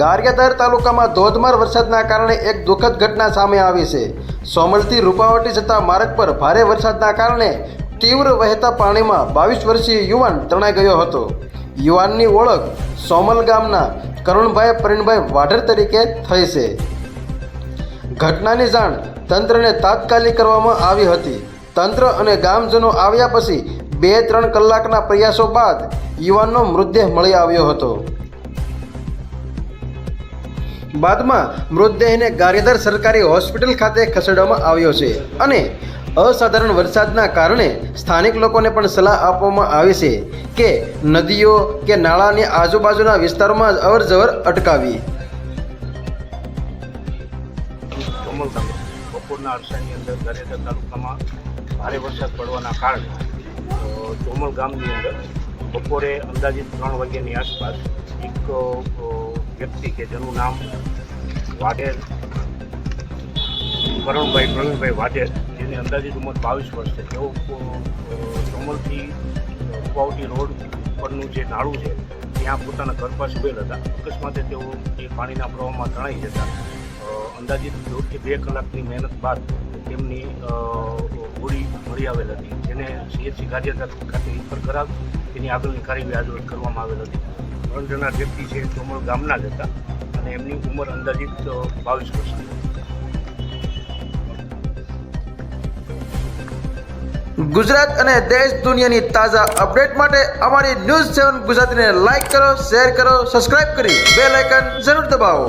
ગારિયાધાર તાલુકામાં ધોધમાર વરસાદના કારણે એક દુઃખદ ઘટના સામે આવી છે. સોમલથી રૂપાવટી જતા માર્ગ પર ભારે વરસાદના કારણે તીવ્ર વહેતા પાણીમાં બાવીસ વર્ષીય યુવાન તણાઈ ગયો હતો. યુવાનની ઓળખ સોમલ ગામના કરુણભાઈ પરિણભાઈ વાઢેર તરીકે થઈ છે. ઘટનાની જાણ તંત્રને તાત્કાલિક કરવામાં આવી હતી. તંત્ર અને ગામજનો આવ્યા પછી બે ત્રણ કલાકના પ્રયાસો બાદ યુવાનનો મૃતદેહ મળી આવ્યો હતો. બાદમાં મૃતદેહને ગારેદર સરકારી હોસ્પિટલ ખાતે ખસેડવામાં આવ્યો છે અને અસાધારણ વરસાદના કારણે સ્થાનિક લોકોને પણ સલાહ આપવામાં આવી છે કે નદીઓ કે નાળાની આજુબાજુના વિસ્તારોમાં અવરજવર અટકાવી. બપોરના અરસાની અંદર ગારિયાધાર તાલુકામાં ભારે વરસાદ પડવાના કારણે ચોમલ ગામની અંદર બપોરે અંદાજિત ત્રણ વાગ્યાની આસપાસ એક વ્યક્તિ કે જેનું નામ વાઢેર કરણભાઈ પ્રવીણભાઈ વાઢેર જેની અંદાજિત ઉંમર બાવીસ વર્ષ છે. તેઓ ચોમરથી રૂપાવટી રોડ પરનું જે નાળું છે, ત્યાં પોતાના ઘર પાસે ઉભેલ હતા. અકસ્માતે તેઓ એ પાણીના પ્રવાહમાં તણાઈ જતા અંદાજિત દોઢથી બે કલાકની મહેનત બાદ તેમની હોળી મળી આવેલ હતી. જેને સીએચસી ગાંધીનગર ખાતે રિફર કરાવ, તેની આગળની કાર્યવાહી આજરોજ કરવામાં આવેલ હતી. ત્રણ વ્યક્તિ છે ચોમળ ગામના જ હતા અને એમની ઉંમર અંદાજિત બાવીસ વર્ષની ગુજરાત અને દેશ દુનિયાની તાજા અપડેટ માટે અમારી ન્યૂઝ સેવન ગુજરાતીને લાઈક કરો, શેર કરો, સબસ્ક્રાઇબ કરી બે લાઇકન જરૂર દબાવો.